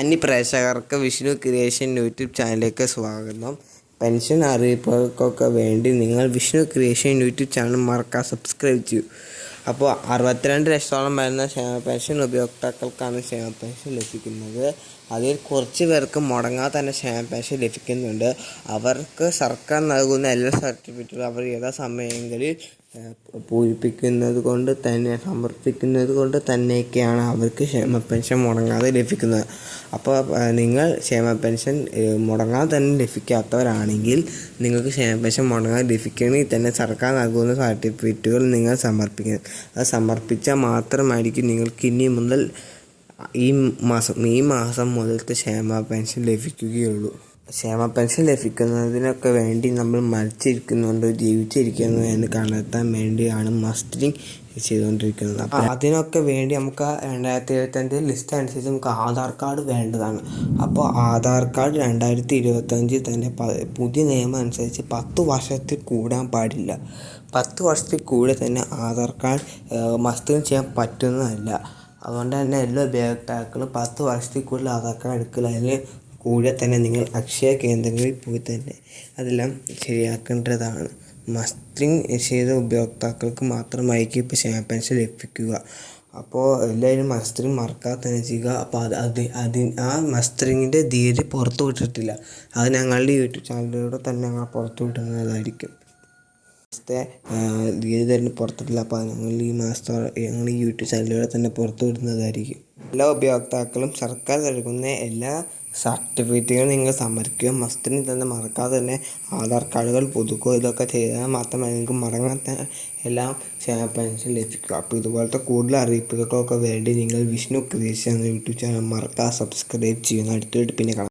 മാന്യ പ്രേക്ഷകർക്ക് Vishnu creation YouTube ചാനലിലേക്ക് സ്വാഗതം. പെൻഷൻ അറിയിപ്പുകൾക്കൊക്കെ വേണ്ടി നിങ്ങൾ വിഷ്ണു ക്രിയേഷൻ യൂട്യൂബ് ചാനൽ മറക്കാൻ സബ്സ്ക്രൈബ് ചെയ്യൂ. അപ്പോൾ അറുപത്തിരണ്ട് ലക്ഷത്തോളം വരുന്ന ക്ഷേമ പെൻഷൻ ഉപയോക്താക്കൾക്കാണ് ക്ഷേമ പെൻഷൻ ലഭിക്കുന്നത്. അതിൽ കുറച്ച് പേർക്ക് മുടങ്ങാതെ തന്നെ ക്ഷേമ പെൻഷൻ ലഭിക്കുന്നുണ്ട്. അവർക്ക് സർക്കാർ നൽകുന്ന എല്ലാ സർട്ടിഫിക്കറ്റുകളും അവർ യഥാസമയങ്ങളിൽ പൂരിപ്പിക്കുന്നത് കൊണ്ട് തന്നെ സമർപ്പിക്കുന്നത് കൊണ്ട് തന്നെയൊക്കെയാണ് അവർക്ക് ക്ഷേമ പെൻഷൻ മുടങ്ങാതെ ലഭിക്കുന്നത്. അപ്പോൾ നിങ്ങൾ ക്ഷേമ പെൻഷൻ മുടങ്ങാതെ തന്നെ ലഭിക്കാത്തവരാണെങ്കിൽ നിങ്ങൾക്ക് ക്ഷേമ പെൻഷൻ മുടങ്ങാതെ ലഭിക്കണമെങ്കിൽ തന്നെ സർക്കാർ നൽകുന്ന സർട്ടിഫിക്കറ്റുകൾ നിങ്ങൾ സമർപ്പിക്കണം അത് സമർപ്പിച്ചാൽ മാത്രമായിരിക്കും നിങ്ങൾക്ക് ഇനി മുതൽ ഈ മാസം ഈ മാസം മുതലത്തെ ക്ഷേമ പെൻഷൻ ലഭിക്കുകയുള്ളൂ. ക്ഷേമ പെൻഷൻ ലഭിക്കുന്നതിനൊക്കെ വേണ്ടി നമ്മൾ മരിച്ചിരിക്കുന്നുണ്ടോ ജീവിച്ചിരിക്കുന്നു എന്ന് കണ്ടെത്താൻ വേണ്ടിയാണ് മസ്റ്ററിങ് ചെയ്തുകൊണ്ടിരിക്കുന്നത്. അപ്പോൾ അതിനൊക്കെ വേണ്ടി നമുക്ക് രണ്ടായിരത്തി ഇരുപത്തഞ്ച് ലിസ്റ്റ് അനുസരിച്ച് നമുക്ക് ആധാർ കാർഡ് വേണ്ടതാണ്. അപ്പോൾ ആധാർ കാർഡ് രണ്ടായിരത്തി ഇരുപത്തഞ്ചിൽ തന്നെ പുതിയ നിയമം അനുസരിച്ച് പത്ത് വർഷത്തിൽ കൂടാൻ പാടില്ല. പത്ത് വർഷത്തിൽ കൂടെ തന്നെ ആധാർ കാർഡ് മസ്റ്ററിങ് ചെയ്യാൻ പറ്റുന്നതല്ല. അതുകൊണ്ട് തന്നെ എല്ലാ ഉപയോക്താക്കളും പത്ത് വർഷത്തിൽ കൂടുതൽ ആധാർ കാർഡ് എടുക്കില്ല അതിന് കൂടെ തന്നെ നിങ്ങൾ അക്ഷയ കേന്ദ്രങ്ങളിൽ പോയി തന്നെ അതെല്ലാം ശരിയാക്കേണ്ടതാണ്. മസ്റ്റിംഗ് ചെയ്ത ഉപയോക്താക്കൾക്ക് മാത്രമായിരിക്കും ഇപ്പോൾ പെൻഷൻ ലഭിക്കുക. അപ്പോൾ എല്ലാവരും മസ്റ്ററിങ് മറക്കാതെ തന്നെ ചെയ്യുക. അപ്പോൾ അത് അത് അതിന് ആ മസ്റ്ററിങ്ങിന്റെ തീയതി പുറത്തു വിട്ടിട്ടില്ല. അത് ഞങ്ങളുടെ യൂട്യൂബ് ചാനലിലൂടെ തന്നെ ഞങ്ങൾ പുറത്തു വിടുന്നതായിരിക്കും. മാസത്തെ തീയതി തന്നെ പുറത്തിട്ടില്ല. അപ്പോൾ ഞങ്ങൾ ഈ മാസത്തെ ഞങ്ങൾ ഈ യൂട്യൂബ് ചാനലിലൂടെ തന്നെ പുറത്തു വിടുന്നതായിരിക്കും. എല്ലാ ഉപയോക്താക്കളും സർക്കാർ നൽകുന്ന എല്ലാ സർട്ടിഫിക്കറ്റുകളും നിങ്ങൾ സമർപ്പിക്കുക. മസ്റ്റിന് തന്നെ മറക്കാതെ തന്നെ ആധാർ കാർഡുകൾ പുതുക്കുക. ഇതൊക്കെ ചെയ്താൽ മാത്രമേ നിങ്ങൾക്ക് മടങ്ങാത്ത എല്ലാം പെൻഷൻ ലഭിക്കുക അപ്പോൾ ഇതുപോലത്തെ കൂടുതൽ അറിയിപ്പുകൾക്കൊക്കെ വേണ്ടി നിങ്ങൾ വിഷ്ണു ക്രിയേഷൻ എന്ന യൂട്യൂബ് ചാനൽ മറക്കാതെ സബ്സ്ക്രൈബ് ചെയ്യുന്ന അടുത്തിട്ട് പിന്നെ കാണാം.